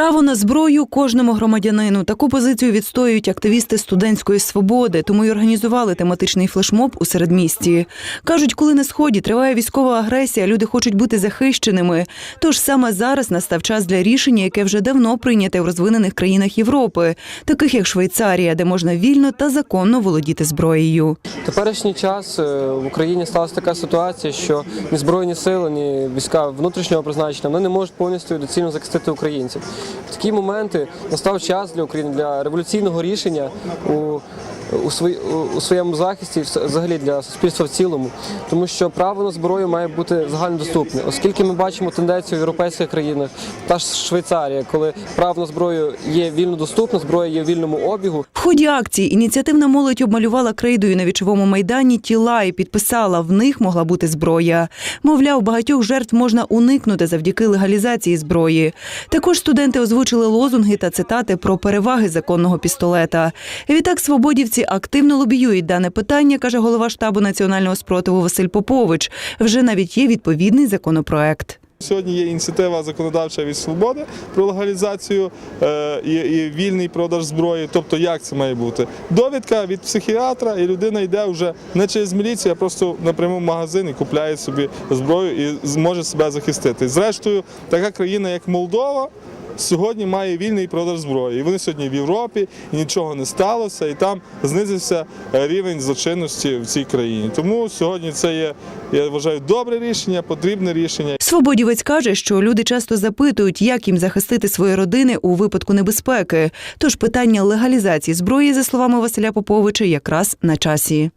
Право на зброю кожному громадянину. Таку позицію відстоюють активісти студентської свободи, тому й організували тематичний флешмоб у середмісті. Кажуть, коли на сході триває військова агресія, люди хочуть бути захищеними. Тож саме зараз настав час для рішення, яке вже давно прийняте в розвинених країнах Європи, таких як Швейцарія, де можна вільно та законно володіти зброєю. Теперішній час е, в Україні сталася така ситуація, що ні збройні сили, ні війська внутрішнього призначення вони не можуть повністю доцільно захистити українців. Такі моменти. Настав час для України для революційного рішення у, у, свої, у, своєму захисті, взагалі для суспільства в цілому, тому що право на зброю має бути загальнодоступне, оскільки ми бачимо тенденцію в європейських країнах, та ж Швейцарія, коли право на зброю є вільно доступне, зброя є в вільному обігу. В ході акції ініціативна молодь обмалювала крейдою на вічовому майдані тіла і підписала, в них могла бути зброя. Мовляв, багатьох жертв можна уникнути завдяки легалізації зброї. Також студенти озвучили лозунги та цитати про переваги законного пістолета. Відтак свободівці активно лобіюють дане питання, каже голова штабу національного спротиву Василь Попович. Вже навіть є відповідний законопроект. Сьогодні є ініціатива законодавча від свободи про легалізацію е, і, і вільний продаж зброї. Тобто, як це має бути? Довідка від психіатра, і людина йде вже не через міліцію, а просто напряму в магазин і купляє собі зброю і зможе себе захистити. Зрештою, така країна, як Молдова. Сьогодні має вільний продаж зброї. І вони сьогодні в Європі, і нічого не сталося, і там знизився е, рівень злочинності в цій країні. Тому сьогодні це є, я вважаю, добре рішення, потрібне рішення. Свободівець каже, що люди часто запитують, як їм захистити свої родини у випадку небезпеки. Тож питання легалізації зброї, за словами Василя Поповича, якраз на часі.